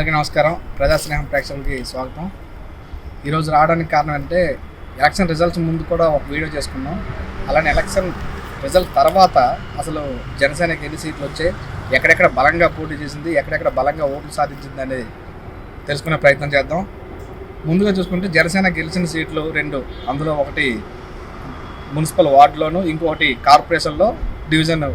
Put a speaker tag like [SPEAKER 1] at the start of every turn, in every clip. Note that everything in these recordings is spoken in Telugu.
[SPEAKER 1] అందరికీ నమస్కారం. ప్రజాస్నేహం ప్రేక్షకులకి స్వాగతం. ఈరోజు రావడానికి కారణం అంటే ఎలక్షన్ రిజల్ట్స్ ముందు కూడా ఒక వీడియో చేసుకున్నాం. అలానే ఎలక్షన్ రిజల్ట్ తర్వాత అసలు జనసేనకి ఎన్ని సీట్లు వచ్చాయి ఎక్కడెక్కడ బలంగా పోటీ చేసింది ఎక్కడెక్కడ బలంగా ఓట్లు సాధించింది అనేది తెలుసుకునే ప్రయత్నం చేద్దాం. ముందుగా చూసుకుంటే జనసేన గెలిచిన సీట్లు రెండు. అందులో ఒకటి మున్సిపల్ వార్డులోను ఇంకొకటి కార్పొరేషన్లో డివిజన్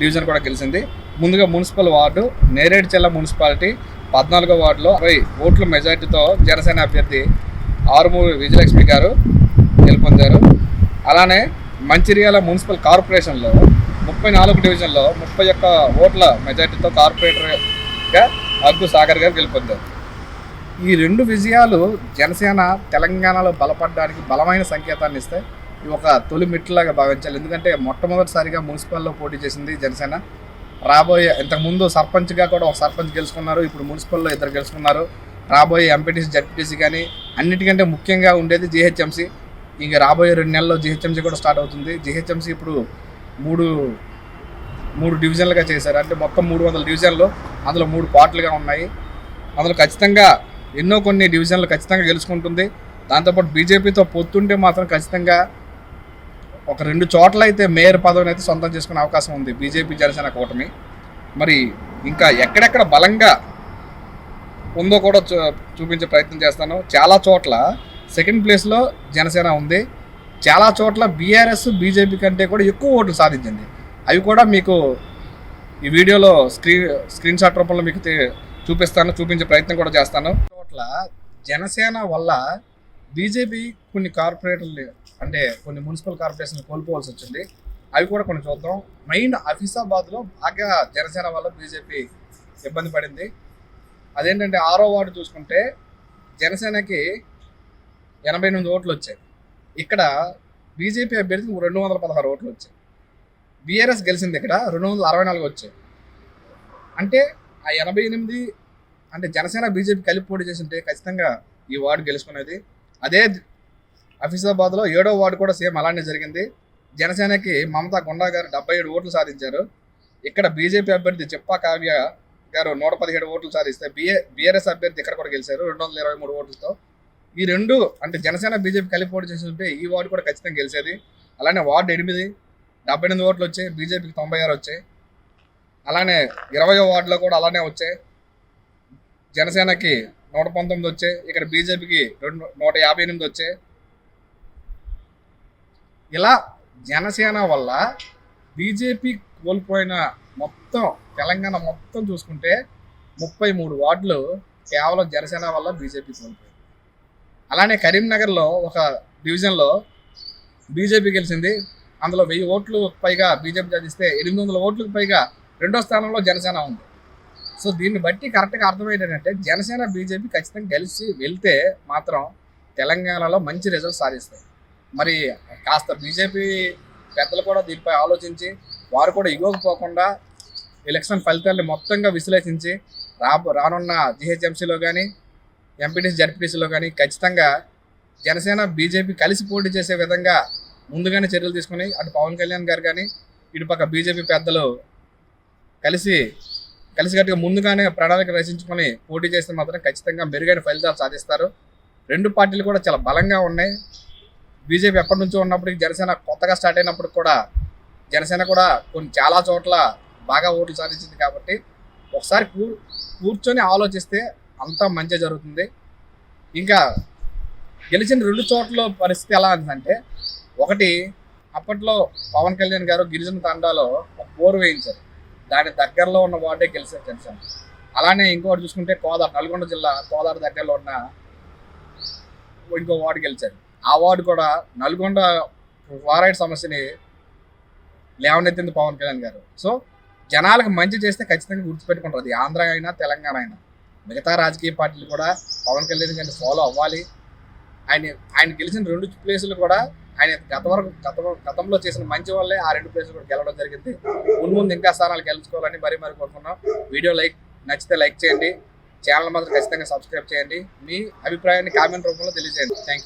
[SPEAKER 1] డివిజన్ కూడా గెలిచింది. ముందుగా మున్సిపల్ వార్డు నేరేడుచెల్ల మున్సిపాలిటీ పద్నాలుగో వార్డులో అరవై ఓట్ల మెజార్టీతో జనసేన అభ్యర్థి ఆరుమూరి విజయలక్ష్మి గారు గెలుపొందారు. అలానే మంచిర్యాల మున్సిపల్ కార్పొరేషన్లో ముప్పై నాలుగు డివిజన్లో ముప్పై ఒక్క ఓట్ల మెజార్టీతో కార్పొరేటర్గా అగ్గు సాగర్ గారు గెలుపొందారు. ఈ రెండు విజయాలు జనసేన తెలంగాణలో బలపడడానికి బలమైన సంకేతాన్ని ఇస్తాయి. ఇవి ఒక తొలి మెట్టులాగా భావించాలి. ఎందుకంటే మొట్టమొదటిసారిగా మున్సిపల్లో పోటీ చేసింది జనసేన. రాబోయే ఇంతకుముందు సర్పంచ్గా కూడా ఒక సర్పంచ్ గెలుచుకున్నారు ఇప్పుడు మున్సిపల్లో ఇద్దరు గెలుచుకున్నారు. రాబోయే ఎంపీటీసీ జడ్పీటీసీ కానీ అన్నిటికంటే ముఖ్యంగా ఉండేది జిహెచ్ఎంసీ ఇంకా రాబోయే రెండు నెలల్లో జిహెచ్ఎంసీ కూడా స్టార్ట్ అవుతుంది. జిహెచ్ఎంసీ ఇప్పుడు మూడు మూడు డివిజన్లుగా చేశారు. అంటే మొత్తం మూడు వందల డివిజన్లు అందులో మూడు పార్ట్లుగా ఉన్నాయి. అందులో ఖచ్చితంగా ఎన్నో కొన్ని డివిజన్లు ఖచ్చితంగా గెలుచుకుంటుంది. దాంతోపాటు బీజేపీతో పొత్తుంటే మాత్రం ఖచ్చితంగా ఒక రెండు చోట్ల అయితే మేయర్ పదవిని అయితే సొంతం చేసుకునే అవకాశం ఉంది. బీజేపీ జనసేన కూటమి. మరి ఇంకా ఎక్కడెక్కడ బలంగా ఉందో కూడా చూ- చూపించే ప్రయత్నం చేస్తాను. చాలా చోట్ల సెకండ్ ప్లేస్లో జనసేన ఉంది. చాలా చోట్ల బీఆర్ఎస్ బీజేపీ కంటే కూడా ఎక్కువ ఓట్లు సాధించింది. అవి కూడా మీకు ఈ వీడియోలో స్క్రీన్ స్క్రీన్ షాట్ రూపంలో మీకు చూపిస్తాను చూపించే ప్రయత్నం కూడా చేస్తాను. చోట్ల జనసేన వల్ల బీజేపీ కొన్ని కార్పొరేటర్లు అంటే కొన్ని మున్సిపల్ కార్పొరేషన్ కోల్పోవాల్సి వచ్చింది. అవి కూడా కొన్ని చూద్దాం. మెయిన్ అఫీసాబాద్లో బాగా జనసేన వల్ల బీజేపీ ఇబ్బంది పడింది. అదేంటంటే ఆరో వార్డు చూసుకుంటే జనసేనకి ఎనభై ఎనిమిది ఓట్లు వచ్చాయి. ఇక్కడ బీజేపీ అభ్యర్థికి రెండు వందల పదహారు ఓట్లు వచ్చాయి. బీఆర్ఎస్ గెలిచింది ఇక్కడ రెండు వందల అరవై నాలుగు వచ్చాయి. అంటే ఆ ఎనభై ఎనిమిది అంటే జనసేన బీజేపీ కలిపి పోటీ చేసింటే ఖచ్చితంగా ఈ వార్డు గెలుచుకునేది అదే అఫీసాబాద్లో ఏడో వార్డు కూడా సేమ్ అలానే జరిగింది. జనసేనకి మమతా గుండా గారు డెబ్బై ఏడు ఓట్లు సాధించారు. ఇక్కడ బీజేపీ అభ్యర్థి చెప్పా కావ్య గారు నూట పదిహేడు ఓట్లు సాధిస్తే బిఏ బీఆర్ఎస్ అభ్యర్థి ఇక్కడ కూడా గెలిచారు రెండు వందల ఇరవై మూడు ఓట్లతో. ఈ రెండు అంటే జనసేన బీజేపీ కలిపి పోటీ చేసి ఉంటే ఈ వార్డు కూడా ఖచ్చితంగా గెలిచేది. అలానే వార్డు ఎనిమిది డెబ్బై ఎనిమిది ఓట్లు వచ్చాయి బీజేపీకి తొంభై ఆరు వచ్చాయి. అలానే ఇరవయో వార్డులో కూడా అలానే వచ్చాయి. జనసేనకి నూట పంతొమ్మిది వచ్చాయి ఇక్కడ బీజేపీకి రెండు నూట యాభై ఎనిమిది వచ్చాయి ఇలా జనసేన వల్ల బీజేపీ కోల్పోయిన మొత్తం తెలంగాణ మొత్తం చూసుకుంటే ముప్పై మూడు వార్డులు కేవలం జనసేన వల్ల బీజేపీ కోల్పోయింది. అలానే కరీంనగర్లో ఒక డివిజన్లో బీజేపీ గెలిచింది. అందులో వెయ్యి ఓట్లు పైగా బీజేపీ సాధిస్తే ఎనిమిది వందల ఓట్లకు పైగా రెండో స్థానంలో జనసేన ఉంది. సో దీన్ని బట్టి కరెక్ట్గా అర్థమయ్యేటంటే జనసేన బీజేపీ ఖచ్చితంగా కలిసి వెళ్తే మాత్రం తెలంగాణలో మంచి రిజల్ట్ సాధిస్తాయి. మరి కాస్త బీజేపీ పెద్దలు కూడా దీనిపై ఆలోచించి వారు కూడా ఇవ్వకపోకుండా ఎలక్షన్ ఫలితాలను మొత్తంగా విశ్లేషించి రా రానున్న జిహెచ్ఎంసీలో కానీ ఎంపీటీసీ జడ్పీటీసీలో కానీ ఖచ్చితంగా జనసేన బీజేపీ కలిసి పోటీ చేసే విధంగా ముందుగానే చర్యలు తీసుకుని అటు పవన్ కళ్యాణ్ గారు కానీ ఇటుపక్క బీజేపీ పెద్దలు కలిసి కలిసికట్టుగా ముందుగానే ప్రణాళిక రచించుకొని పోటీ చేస్తే మాత్రం ఖచ్చితంగా మెరుగైన ఫలితాలు సాధిస్తారు. రెండు పార్టీలు కూడా చాలా బలంగా ఉన్నాయి. బీజేపీ ఎప్పటి నుంచో ఉన్నప్పటికీ జనసేన కొత్తగా స్టార్ట్ అయినప్పుడు కూడా జనసేన కూడా కొన్ని చాలా చోట్ల బాగా ఓట్లు సాధించింది కాబట్టి ఒకసారి కూ కూర్చొని ఆలోచిస్తే అంతా మంచి జరుగుతుంది. ఇంకా గెలిచిన రెండు చోట్ల పరిస్థితి ఎలా ఉందంటే ఒకటి అప్పట్లో పవన్ కళ్యాణ్ గారు గిరిజన తండాలో ఒక బోరు వేయించారు. దాని దగ్గరలో ఉన్న వార్డే గెలిచారు జనసేన. అలానే ఇంకోటి చూసుకుంటే కోదారు నల్గొండ జిల్లా కోదారు దగ్గరలో ఉన్న ఇంకో వార్డు గెలిచారు. ఆ వార్డు కూడా నల్గొండ ఫ్లోరైడ్ సమస్యని లేవనెత్తింది పవన్ కళ్యాణ్ గారు. సో జనాలకు మంచి చేస్తే ఖచ్చితంగా గుర్తుపెట్టుకుంటారు. అది ఆంధ్ర అయినా తెలంగాణ అయినా. మిగతా రాజకీయ పార్టీలు కూడా పవన్ కళ్యాణ్ గారిని ఫాలో అవ్వాలి. ఆయన ఆయన గెలిచిన రెండు ప్లేసులు కూడా ఆయన గత వరకు గత గతంలో చేసిన మంచి వల్లే ఆ రెండు ప్లేసులు కూడా గెలవడం జరిగింది. ముందు ముందు ఇంకా స్థానాలు గెలుచుకోవాలని మరీ మరీ కోరుకున్నాం వీడియో లైక్ నచ్చితే లైక్ చేయండి. ఛానల్ మాత్రం ఖచ్చితంగా సబ్స్క్రైబ్ చేయండి. మీ అభిప్రాయాన్ని కామెంట్ రూపంలో తెలియజేయండి. థ్యాంక్